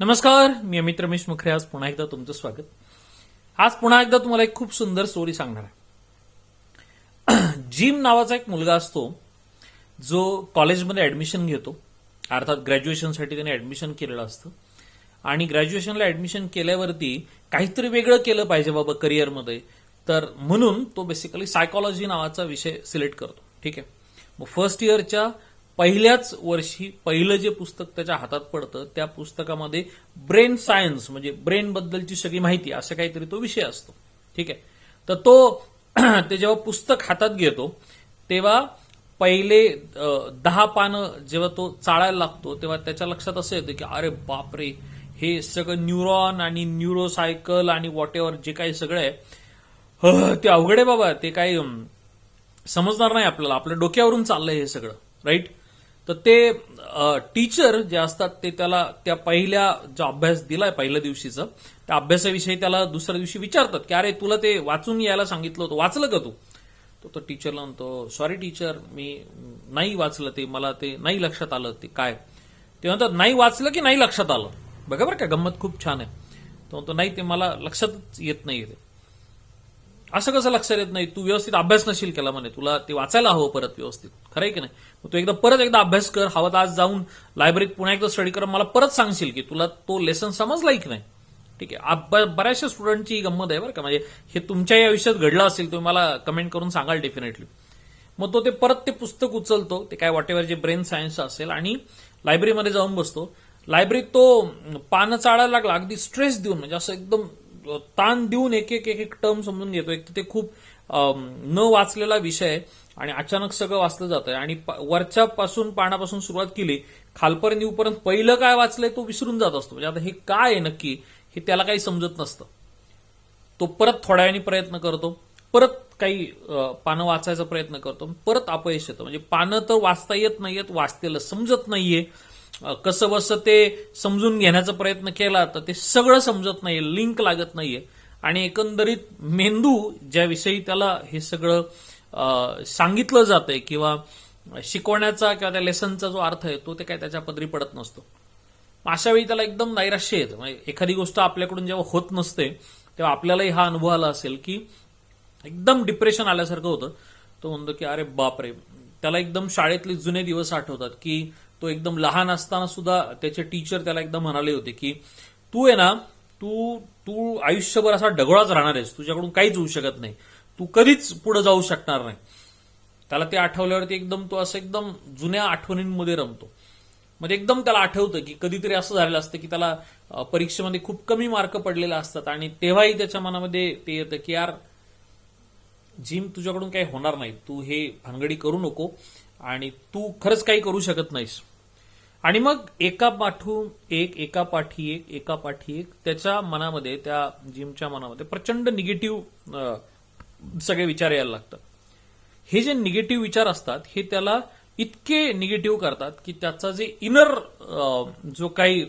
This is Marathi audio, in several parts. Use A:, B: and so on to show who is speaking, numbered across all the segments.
A: नमस्कार मी अमित रमेश मुखरे. आज पुन्हा एकदा तुमचं स्वागत. आज पुन्हा एकदा तुम्हाला एक खूप सुंदर स्टोरी सांगणार आहे. जिम नावाचा एक मुलगा असतो जो कॉलेजमध्ये ऍडमिशन घेतो. अर्थात ग्रॅज्युएशनसाठी त्याने ऍडमिशन केलेलं असतं. आणि ग्रॅज्युएशनला ऍडमिशन केल्यावरती काहीतरी वेगळं केलं पाहिजे बाबा करिअरमध्ये तर म्हणून तो बेसिकली सायकॉलॉजी नावाचा विषय सिलेक्ट करतो. ठीक आहे? मग फर्स्ट इयरच्या पहिल्याच वर्षी पहिलं जे पुस्तक त्याच्या हातात पडतं त्या पुस्तकामध्ये ब्रेन सायन्स म्हणजे ब्रेन बद्दलची सगळी माहिती असं काहीतरी तो विषय असतो. ठीक आहे? तर तो ते जेव्हा पुस्तक हातात घेतो तेव्हा पहिले दहा पानं जेव्हा तो चाळायला लागतो तेव्हा त्याच्या लक्षात असं येतं की अरे बापरे! हे सगळं न्यूरॉन आणि न्यूरोसायकल आणि वॉट एव्हर जे काही सगळं आहे ते अवघड आहे बाबा. ते काही समजणार नाही आपल्याला. आपल्या डोक्यावरून चाललंय हे सगळं. राईट तर ते टीचर जे असतात ते त्याला त्या पहिल्या जो अभ्यास दिलाय पहिल्या दिवशीचा त्या अभ्यासाविषयी त्याला दुसऱ्या दिवशी विचारतात की अरे तुला ते वाचून यायला सांगितलं होतं वाचलं का तू? तो तो टीचरला म्हणतो सॉरी टीचर मी नाही वाचलं ते मला ते नाही लक्षात आलं ते काय? ते म्हणतात नाही वाचलं की नाही लक्षात आलं? बघा बरं का गंमत खूप छान आहे. तो म्हणतो नाही ते मला लक्षातच येत नाही ते. असं कसं लक्षात येत नाही? तू व्यवस्थित अभ्यास नशील केला म्हणे. तुला ते वाचायला हवं परत व्यवस्थित. खरंय की नाही? मग तू एकदा परत एकदा अभ्यास कर. हवं तर आज जाऊन लायब्ररीत पुन्हा एकदा स्टडी कर. मला परत सांगशील की तुला तो लेसन समजला की नाही? ठीक आहे. बऱ्याचशा स्टुडंटची ही गंमत आहे बरं का. म्हणजे हे तुमच्याही आयुष्यात घडलं असेल तुम्ही मला कमेंट करून सांगाल डेफिनेटली मग तो ते परत ते पुस्तक उचलतो. ते काय वॉट एव्हर जे ब्रेन सायन्स असेल आणि लायब्ररीमध्ये जाऊन बसतो. लायब्ररीत तो पानं चाळायला लागला. अगदी स्ट्रेस देऊन म्हणजे असं एकदम ताण देऊन एक एक एक एक टर्म समजून घेतो एक तर ते खूप न वाचलेला विषय आहे आणि अचानक सगळं वाचलं जातंय. आणि वरच्या पासून पानापासून सुरुवात केली खालपर्यंत येऊपर्यंत पहिलं काय वाचलंय तो विसरून जात असतो. म्हणजे आता हे काय आहे नक्की? हे त्याला काही समजत नसतं. तो परत थोड्या वेळाने प्रयत्न करतो. परत काही पानं वाचायचा प्रयत्न करतो. परत अपयश येतं. म्हणजे पानं तर वाचता येत नाहीयेत वाचतेलं समजत नाहीये. कसं बसं ते समजून घेण्याचा प्रयत्न केला तर ते सगळं समजत नाहीये लिंक लागत नाहीये. आणि एकंदरीत मेंदू ज्याविषयी त्याला हे सगळं सांगितलं जातंय किंवा शिकवण्याचा किंवा त्या लेसनचा जो अर्थ आहे तो ते काय त्याच्या पदरी पडत नसतो. अशा वेळी त्याला एकदम नैराश्य येतं. म्हणजे एखादी गोष्ट आपल्याकडून जेव्हा होत नसते तेव्हा आपल्यालाही हा अनुभव आला असेल की एकदम डिप्रेशन आल्यासारखं होतं. तो म्हणतो की अरे बापरे. त्याला एकदम शाळेतले जुने दिवस आठवतात की तो एकदम लहान असताना सुद्धा त्याचे टीचर त्याला एकदा म्हणाले होते की तू आहे ना तू तू आयुष्यभर असा ढगळाच राहणार आहेस. तुझ्याकडून काहीच होऊ शकत नाही. तू कधीच पुढे जाऊ शकणार नाही. त्याला ते आठवल्यावरती एकदम तो असं एकदम जुन्या आठवणींमध्ये रमतो. म्हणजे एकदम त्याला आठवतं की कधीतरी असं झालेलं असतं की त्याला परीक्षेमध्ये खूप कमी मार्क पडलेले असतात आणि तेव्हाही त्याच्या मनामध्ये ते येतं की यार जिम तुझ्याकडून काही होणार नाही. तू हे भानगडी करू नको आणि तू खरंच काही करू शकत नाहीस. आणि मग एका पाठून एक एका पाठी एक एका पाठी एक त्याच्या मनामध्ये त्या जिमच्या मनामध्ये प्रचंड निगेटिव्ह सगळे विचार यायला लागतात. हे जे निगेटिव्ह विचार असतात हे त्याला इतके निगेटिव्ह करतात की त्याचा जे इनर जो काही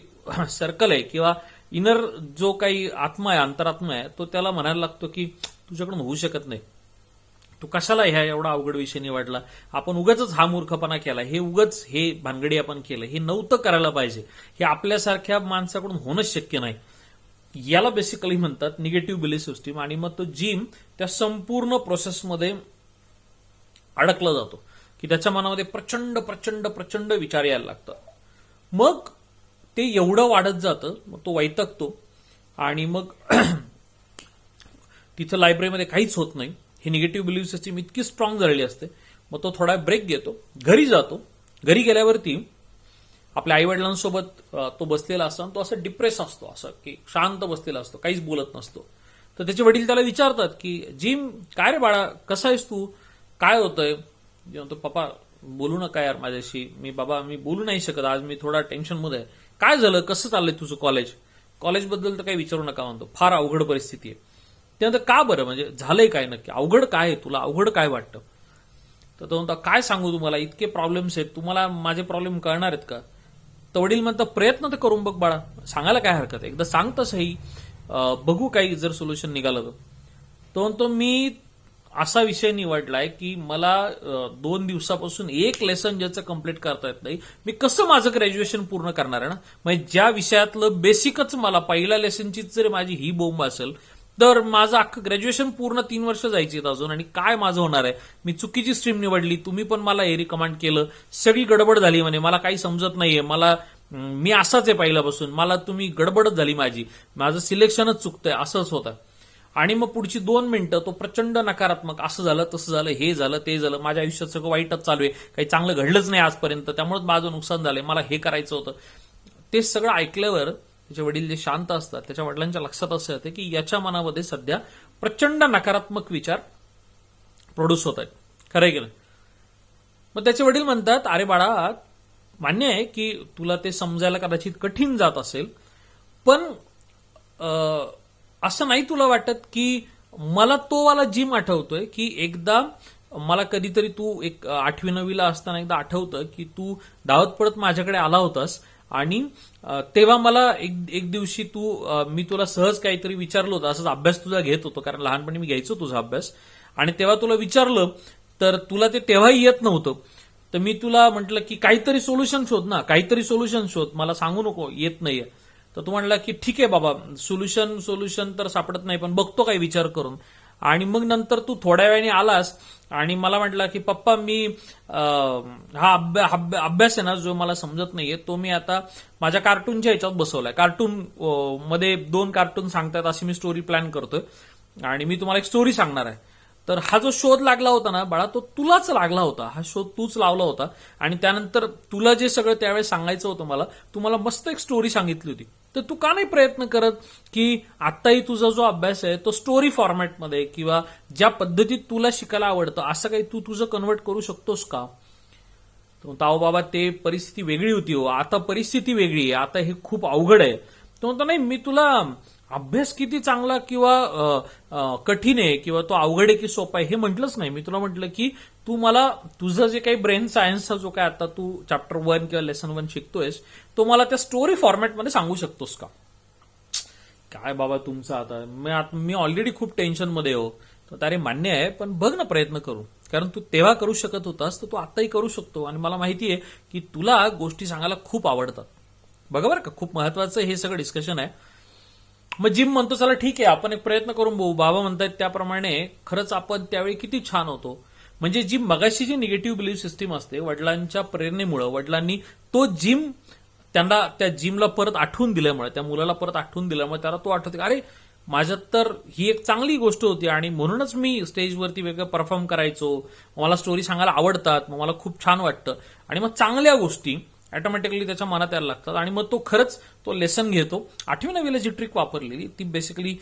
A: सर्कल आहे किंवा इनर जो काही आत्मा आहे अंतरात्मा आहे तो त्याला म्हणायला लागतो की तुझ्याकडून होऊ शकत नाही. तू कशाला ह्या एवढा अवघड विषय निवडला? आपण उगाच हा मूर्खपणा केला. हे उगाच हे भानगडी आपण केलं. हे नव्हतं करायला पाहिजे. हे आपल्यासारख्या माणसाकडून होणंच शक्य नाही. याला बेसिकली म्हणतात निगेटिव्ह बिलीफ सिस्टीम आणि मग तो जिम त्या संपूर्ण प्रोसेसमध्ये अडकला जातो. की त्याच्या मनामध्ये प्रचंड प्रचंड प्रचंड विचार यायला लागतात. मग ते एवढं वाढत जातं मग तो वैतकतो आणि मग तिथं लायब्ररीमध्ये काहीच होत नाही. ही निगेटिव्ह बिलीफ सिस्टीम इतकी स्ट्रॉंग झालेली असते. मग तो थोडा ब्रेक घेतो. घरी जातो. घरी गेल्यावरती आपल्या आईवडिलांसोबत तो बसलेला असतो आणि तो असं डिप्रेस असतो. असं की शांत बसलेला असतो. काहीच बोलत नसतो. तर त्याचे वडील त्याला विचारतात की जिम काय रे बाळा? कसा आहेस तू? काय होतंय? म्हणतो पप्पा बोलू नका यार माझ्याशी. मी बाबा मी बोलू नाही शकत. आज मी थोडा टेन्शनमध्ये आहे. काय झालं? कसं चाललंय तुझं कॉलेज कॉलेजबद्दल तर काही विचारू नका म्हणतो. फार अवघड परिस्थिती आहे. त्यानंतर का बरं? म्हणजे झालंय काय नक्की? अवघड काय आहे तुला? अवघड काय वाटतं? तर तो म्हणता काय सांगू तुम्हाला? इतके प्रॉब्लेम्स आहेत. तुम्हाला माझे प्रॉब्लेम कळणार आहेत का? तर वडील म्हणतात प्रयत्न तर करून बघ बाळा. सांगायला काय हरकत आहे? एकदा सांग तसंही. बघू काही जर सोल्युशन निघालं तर. तो म्हणतो मी असा विषय निवडलाय की मला दोन दिवसापासून एक लेसन ज्याचं कंप्लीट करता येत नाही मी कसं माझं ग्रॅज्युएशन पूर्ण करणार आहे ना? म्हणजे ज्या विषयातलं बेसिकच मला पहिल्या लेसनचीच जर माझी ही बोंब असेल तर माझं अख्खं ग्रॅज्युएशन पूर्ण तीन वर्ष जायची आहेत अजून आणि काय माझं होणार आहे? मी चुकीची स्ट्रीम निवडली तुम्ही पण मला हे रिकमेंड केलं सगळी गडबड झाली म्हणे मला काही समजत नाहीये मला मी असाच आहे पहिल्यापासून मला तुम्ही गडबडच झाली माझी माझं सिलेक्शनच चुकतंय असंच होतं. आणि मग पुढची दोन मिनिटं तो प्रचंड नकारात्मक असं झालं तसं झालं हे झालं ते झालं माझ्या आयुष्यात सगळं वाईटच चालू आहे काही चांगलं घडलंच नाही आजपर्यंत त्यामुळेच माझं नुकसान झालंय मला हे करायचं होतं. ते सगळं ऐकल्यावर त्याचे वडील जे शांत असतात त्याच्या वडिलांच्या लक्षात असं येते की याच्या मनामध्ये सध्या प्रचंड नकारात्मक विचार प्रोड्यूस होत आहेत. खरंय गेलं मग त्याचे वडील म्हणतात अरे बाळा मान्य आहे की तुला ते समजायला कदाचित कठीण जात असेल पण अं, असं नाही तुला वाटत की मला तो वाला जिम आठवतोय की एकदा मला कधीतरी तू एक आठवी नववीला असताना एकदा आठवतं की तू धावत पडत माझ्याकडे आला होतास आणि तेव्हा मला एक एक दिवशी तू मी तुला सहज काहीतरी विचारलं होतं असंच अभ्यास तुझा घेत होतो कारण लहानपणी मी घ्यायचो तुझा अभ्यास. आणि तेव्हा तुला विचारलं तर तुला ते तेव्हाही येत नव्हतं. तर मी तुला म्हटलं की काहीतरी सोल्युशन शोध ना काहीतरी सोल्युशन शोध मला सांगू नको येत नाहीये. तर तू म्हणला की ठीक आहे बाबा सोल्युशन सोल्युशन तर सापडत नाही पण बघतो काय विचार करून. आणि मग नंतर तू थोड्या वेळाने आलास आणि मला म्हटलं की पप्पा मी हा अभ्या- अभ्या- अभ्यास आहे ना जो मला समजत नाहीये तो मी आता माझ्या कार्टूनच्या ह्याच्यात बसवलाय. कार्टून मध्ये दोन कार्टून सांगतात अशी मी स्टोरी प्लॅन करतोय. आणि मी तुम्हाला एक स्टोरी सांगणार आहे. तर हा जो शोध लागला होता ना बाळा तो तुलाच लागला होता. हा शोध तूच लावला होता. आणि त्यानंतर तुला जे सगळं त्यावेळेस सांगायचं होतं मला तू मला मस्त एक स्टोरी सांगितली होती. तर तू का नाही प्रयत्न करत की आत्ताही तुझा जो अभ्यास आहे तो स्टोरी फॉर्मॅटमध्ये किंवा ज्या पद्धतीत तुला शिकायला आवडतं असं काही तू तुझं कन्वर्ट करू शकतोस का? तो अहो बाबा ते परिस्थिती वेगळी होती हो. आता परिस्थिती वेगळी आहे. आता हे खूप अवघड आहे. तो म्हणतो नाही मी तुला अभ्यास किती चांगला किंवा कठीण आहे किंवा तो अवघड आहे की सोपा आहे हे म्हटलंच नाही. मी तुला म्हटलं की तू मला तुझं जे काही ब्रेन सायन्सचा जो काय आता तू चॅप्टर वन किंवा लेसन वन शिकतोयस तो मला त्या स्टोरी फॉर्मॅटमध्ये सांगू शकतोस का? काय बाबा तुमचं आता? मी आता मी ऑलरेडी खूप टेन्शनमध्ये हो. तर अरे मान्य आहे पण बघ ना प्रयत्न करू कारण तू तेव्हा करू शकत होतास तर तू आताही करू शकतो. आणि मला माहिती आहे की तुला गोष्टी सांगायला खूप आवडतात. बघा बरं का खूप महत्वाचं हे सगळं डिस्कशन आहे. मग जिम म्हणतो चला ठीक आहे आपण एक प्रयत्न करून बघू. बाबा म्हणतात त्याप्रमाणे खरंच आपण त्यावेळी किती छान होतो. म्हणजे जी मगाशी जी निगेटिव्ह बिलीफ सिस्टीम असते वडिलांच्या प्रेरणेमुळे वडिलांनी तो जिम त्यांना त्या जिमला परत आठवून दिल्यामुळे त्या मुलाला परत आठवून दिल्यामुळे त्याला तो आठवते अरे माझ्यात तर ही एक चांगली गोष्ट होती आणि म्हणूनच मी स्टेजवरती वेगळं परफॉर्म करायचो. मला स्टोरी सांगायला आवडतात मग मला खूप छान वाटतं. आणि मग चांगल्या गोष्टी ऑटोमॅटिकली त्याच्या मनात यायला लागतात आणि मग तो खरंच तो लेसन घेतो. आठवी नवीला जी ट्रिक वापरलेली ती बेसिकली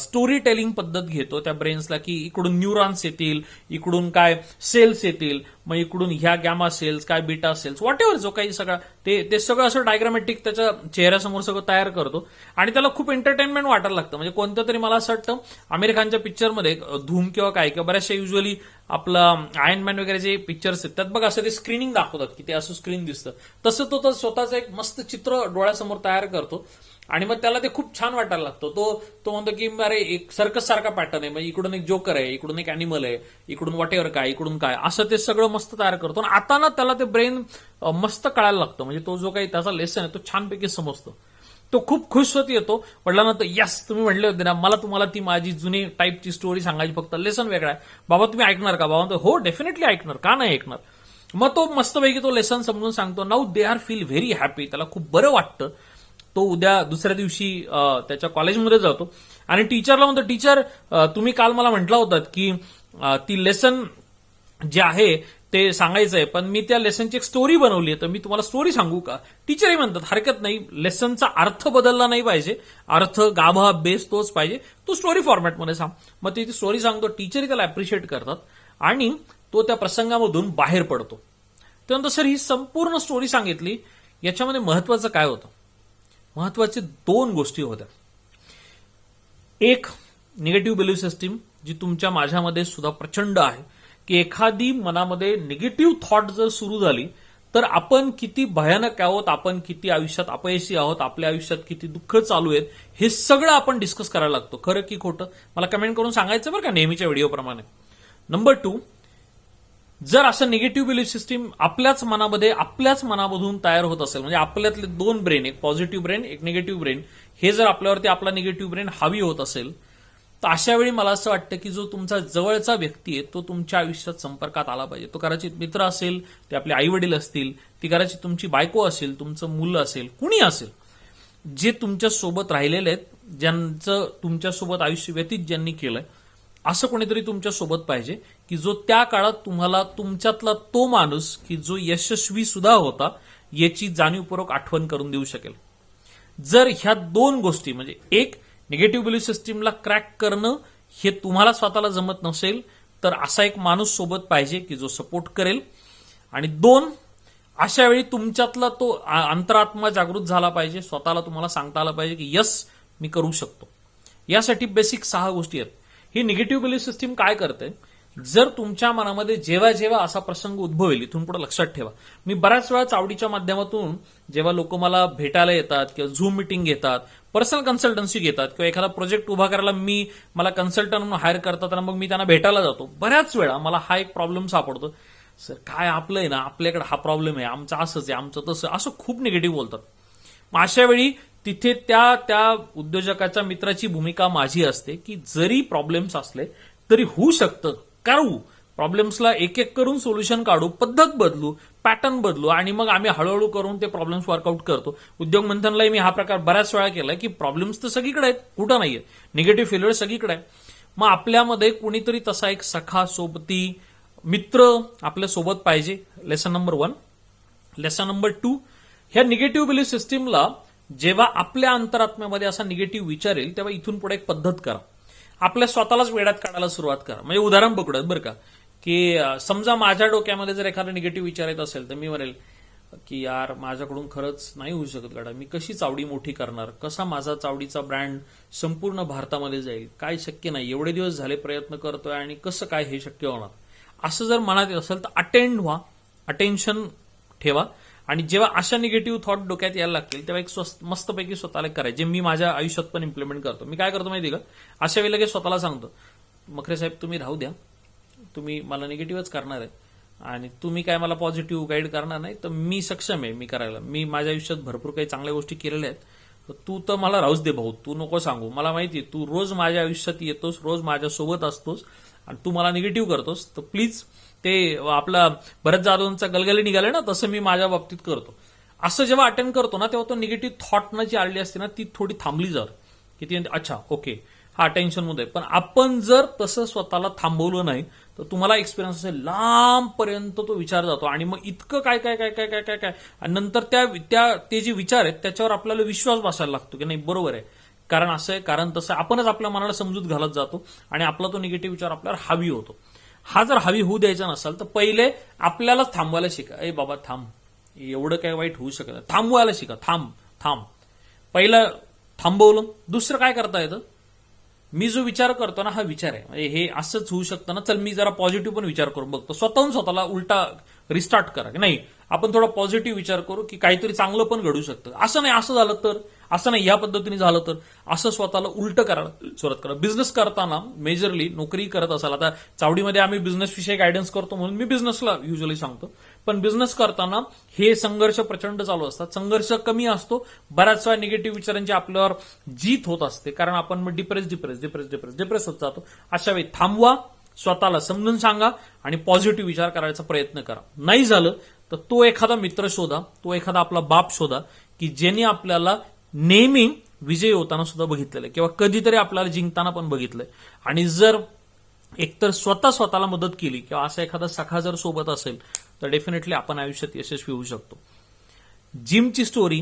A: स्टोरी टेलिंग पद्धत घेतो. त्या ब्रेन्सला की इकडून न्यूरॉन्स येतील इकडून काय सेल्स येतील मग इकडून ह्या गॅमा सेल्स काय बीटा सेल्स वॉट एव्हर जो काही सगळा ते ते सगळं असं डायग्रामॅटिक त्याच्या चेहऱ्यासमोर सगळं तयार करतो. आणि त्याला खूप एंटरटेनमेंट वाटायला लागतं. म्हणजे कोणतं तरी मला असं वाटतं अमेरिकांच्या खानच्या पिक्चरमध्ये धूम किंवा काय किंवा बऱ्याचशा युजली आपलं आयन मॅन वगैरे जे पिक्चर्स आहेत त्यात बघ असं ते स्क्रीनिंग दाखवतात की ते असं स्क्रीन दिसतं. तसं तो तर स्वतःचं एक मस्त चित्र डोळ्यासमोर तयार करतो. आणि मग त्याला ते खूप छान वाटायला लागतो. तो तो म्हणतो की अरे एक सर्कस सारखा पॅटर्न आहे. म्हणजे इकडून एक जोकर आहे इकडून एक अॅनिमल आहे इकडून वॉटेवर काय इकडून काय. असं ते सगळं मस्त तयार करतो. आणि आता ना त्याला ते ब्रेन मस्त कळायला लागतं. म्हणजे तो जो काही त्याचा लेसन आहे तो छानपैकी समजतो. तो खूप खुश होत येतो. वडिलांना तर यस तुम्ही म्हणले होते ना मला तुम्हाला ती माझी जुनी टाईपची स्टोरी सांगायची. फक्त लेसन वेगळा आहे. बाबा तुम्ही ऐकणार का? बाबा म्हणतो, हो डेफिनेटली ऐकणार. का नाही ऐकणार? मग तो मस्तपैकी तो लेसन समजून सांगतो now they are feel very happy त्याला खूप बरं वाटतं. तो उद्या दुसऱ्या दिवशी त्याच्या कॉलेजमध्ये जातो. आणि टीचरला म्हणतो टीचर तुम्ही काल मला म्हटलं होतात की ती लेसन जे आहे ते सांगायचं आहे पण मी त्या लेसनची एक स्टोरी बनवली आहे तर मी तुम्हाला स्टोरी सांगू का? टीचरही म्हणतात हरकत नाही लेसनचा अर्थ बदलला नाही पाहिजे. अर्थ गाभा बेस तोच पाहिजे. तो स्टोरी फॉर्मॅटमध्ये सांग. मग ती स्टोरी सांगतो टीचरही त्याला अप्रिशिएट करतात आणि तो त्या प्रसंगामधून बाहेर पडतो. त्यानंतर सर ही संपूर्ण स्टोरी सांगितली याच्यामध्ये महत्वाचं काय होतं? महत्त्वाचे दोन गोष्टी होत्या. एक निगेटिव्ह बिलीफ सिस्टीम जी तुमच्या माझ्यामध्ये सुद्धा प्रचंड आहे की एखादी मनामध्ये निगेटिव्ह थॉट जर सुरू झाली तर आपण किती भयानक आहोत आपण किती आयुष्यात अपयशी आहोत आपल्या आयुष्यात किती दुःख चालू आहेत हे सगळं आपण डिस्कस करायला लागतो. खरं की खोटं? मला कमेंट करून सांगायचं बरं का नेहमीच्या व्हिडिओप्रमाणे नंबर टू जर असं निगेटिव्ह बिलीफ सिस्टीम आपल्याच मनामध्ये आपल्याच मनामधून तयार होत असेल म्हणजे आपल्यातले दोन ब्रेन एक पॉझिटिव्ह ब्रेन एक निगेटिव्ह ब्रेन हे जर आपल्यावरती आपला निगेटिव्ह ब्रेन हावी होत असेल तर अशा वेळी मला असं वाटतं की जो तुमचा जवळचा व्यक्ती आहे तो तुमच्या आयुष्यात संपर्कात आला पाहिजे. तो कदाचित मित्र असेल ते आपले आई वडील असतील ती कदाचित तुमची बायको असेल तुमचं मुलं असेल कुणी असेल जे तुमच्यासोबत राहिलेले आहेत ज्यांचं तुमच्यासोबत आयुष्य व्यतीत ज्यांनी केलंय असं कोणीतरी तुमच्यासोबत पाहिजे की जो त्या काळात तुम्हाला तुमच्यातला तो माणूस की जो यशस्वी सुद्धा होता याची जाणीवपूर्वक आठवण करून देऊ शकेल. जर ह्या दोन गोष्टी म्हणजे एक निगेटिव्ह बिलीफ सिस्टीमला क्रॅक करणं हे तुम्हाला स्वतःला जमत नसेल तर असा एक माणूस सोबत पाहिजे की जो सपोर्ट करेल. आणि दोन अशा वेळी तुमच्यातला तो अंतरात्मा जागृत झाला पाहिजे स्वतःला तुम्हाला सांगता आलं पाहिजे की यस मी करू शकतो. यासाठी बेसिक सहा गोष्टी आहेत. ही निगेटिव्ह बिलीफ सिस्टीम काय करते? जर तुमच्या मनामध्ये जेव्हा जेव्हा असा प्रसंग उद्भवेल इथून पुढे लक्षात ठेवा. मी बऱ्याच वेळा चावडीच्या माध्यमातून जेव्हा लोक मला भेटायला येतात किंवा झूम मिटिंग घेतात पर्सनल कन्सल्टन्सी घेतात किंवा एखादा प्रोजेक्ट उभा करायला मी मला कन्सल्टंट म्हणून हायर करतात आणि मग मी त्यांना भेटायला जातो. बऱ्याच वेळा मला हा एक प्रॉब्लेम सापडतो. सर काय आपलं आहे ना? आपल्याकडे हा प्रॉब्लेम आहे. आमचं असंच आहे आमचं तसं असं खूप निगेटिव्ह बोलतात. मग अशा वेळी तिथे त्या त्या उद्योजकाच्या मित्राची भूमिका माझी असते की जरी प्रॉब्लेम्स असले तरी होऊ शकतं. करू प्रॉब्लेम्सला एक एक करून सोल्युशन काढू पद्धत बदलू पॅटर्न बदलू आणि मग आम्ही हळूहळू करून ते प्रॉब्लेम्स वर्कआउट करतो. उद्योग मंथनलाही मी हा प्रकार बऱ्याच वेळा केलाय की प्रॉब्लेम्स तर सगळीकडे आहेत कुठं नाहीये. निगेटिव्ह फेल्युअर सगळीकडे आहे. मग आपल्यामध्ये कुणीतरी तसा एक सखा सोबती मित्र आपल्यासोबत पाहिजे. Lesson number one lesson number two ह्या निगेटिव्ह बिलीफ सिस्टीमला जेव्हा आपल्या अंतरात्म्यामध्ये असा निगेटिव्ह विचार येईल तेव्हा इथून पुढे एक पद्धत करा. आपल्या स्वतःलाच वेळात काढायला सुरुवात करा. म्हणजे उदाहरण पकडत बरं का की समजा माझ्या डोक्यामध्ये जर एखादा निगेटिव्ह विचार येत असेल तर मी म्हणेल की यार माझ्याकडून खरंच नाही होऊ शकत गाडा. मी कशी चावडी मोठी करणार? कसा माझा चावडीचा ब्रँड संपूर्ण भारतामध्ये जाईल? काय शक्य नाही? एवढे दिवस झाले प्रयत्न करतोय आणि कसं काय हे शक्य होणार? असं जर मनात येत असेल तर अटेंड व्हा. अटेन्शन ठेवा. आणि जेव्हा अशा निगेटिव्ह थॉट डोक्यात यायला लागतील तेव्हा एक स्वस्त मस्तपैकी स्वतःला करायचे जे मी माझ्या आयुष्यात पण इम्प्लिमेंट करतो. मी काय करतो माहिती का? अशा वेळी लगेच स्वतःला सांगतो मखरे साहेब तुम्ही राहू द्या. तुम्ही मला निगेटिव्हच करणार आहे. आणि तुम्ही काय मला पॉझिटिव्ह गाईड करणार नाही तर मी सक्षम आहे मी करायला. मी माझ्या आयुष्यात भरपूर काही चांगल्या गोष्टी केलेल्या आहेत. तर तू तर मला राहूच दे भाऊ. तू नको सांगू. मला माहिती आहे, तू रोज माझ्या आयुष्यात येतोस रोज माझ्यासोबत असतोस आणि तू मला निगेटिव्ह करतोस. तर प्लीज ते आपला भरत जाधवांचा गलगली निघाले ना तसं मी माझ्या बाबतीत करतो. असं जेव्हा अटेंड करतो ना तेव्हा तो निगेटिव्ह थॉट जी आलेली असते ना ती थोडी थांबली जर. की ती अच्छा ओके हा टेन्शनमध्ये पण आपण जर तसं स्वतःला थांबवलं नाही तर तुम्हाला एक्सपिरियन्स असेल लांबपर्यंत तो विचार जातो. आणि मग इतकं काय काय काय काय काय काय काय आणि नंतर त्या त्या ते जे विचार आहेत त्याच्यावर आपल्याला विश्वास बसायला लागतो की नाही बरोबर आहे. कारण असं आहे कारण तसं आपणच आपल्या मनाला समजूत घालत जातो आणि आपला तो निगेटिव्ह विचार आपल्यावर हावी होतो. हा जर हवी होऊ द्यायचा नसेल तर पहिले आपल्यालाच थांबवायला शिका. ए बाबा थांब. एवढं काय वाईट होऊ शकत थांबवायला शिका. थांब थांब. पहिलं थांबवलं. दुसरं काय करता येतं? मी जो विचार करतो ना हा विचार आहे. म्हणजे हे असंच होऊ शकतं ना. चल मी जरा पॉझिटिव्ह पण विचार करून बघतो. स्वतःहून स्वतःला उलटा रिस्टार्ट करा. की नाही आपण थोडा पॉझिटिव्ह विचार करू की काहीतरी चांगलं पण घडू शकतं. असं नाही असं झालं तर? असं नाही या पद्धतीने झालं तर. असं स्वतःला उलट करा सुरुवात करा. बिझनेस करताना मेजरली नोकरी करत असाल. आता चावडीमध्ये आम्ही बिझनेस विषयी गायडन्स करतो म्हणून मी बिझनेसला युजली सांगतो. पण बिझनेस करताना हे संघर्ष प्रचंड चालू असतात. संघर्ष कमी असतो. बऱ्याच वेळा निगेटिव्ह विचारांची आपल्यावर जीत होत असते. कारण आपण मग depress depress depress depress depress होत जातो. अशा वेळी थांबवा स्वतःला समजून सांगा आणि पॉझिटिव्ह विचार करायचा प्रयत्न करा. नाही झालं तर तो एखादा मित्र शोधा तो एखादा आपला बाप शोधा की ज्याने आपल्याला नेहमी विजयी होताना सुद्धा बघितलेलं आहे. किंवा कधीतरी आपल्याला जिंकताना पण बघितलंय. आणि जर एकतर स्वतः स्वतःला मदत केली किंवा असा एखादा सखा जर सोबत असेल तर डेफिनेटली आपण आयुष्यात यशस्वी होऊ शकतो. जिमची स्टोरी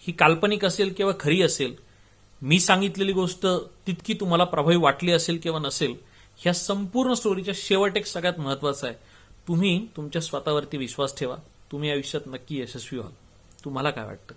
A: ही काल्पनिक असेल किंवा खरी असेल मी सांगितलेली गोष्ट तितकी तुम्हाला प्रभावी वाटली असेल किंवा नसेल ह्या संपूर्ण स्टोरीच्या शेवट एक सगळ्यात महत्त्वाचा आहे. तुम्ही तुमच्या स्वतःवरती विश्वास ठेवा. तुम्ही आयुष्यात नक्की यशस्वी व्हाल. तुम्हाला काय वाटतं?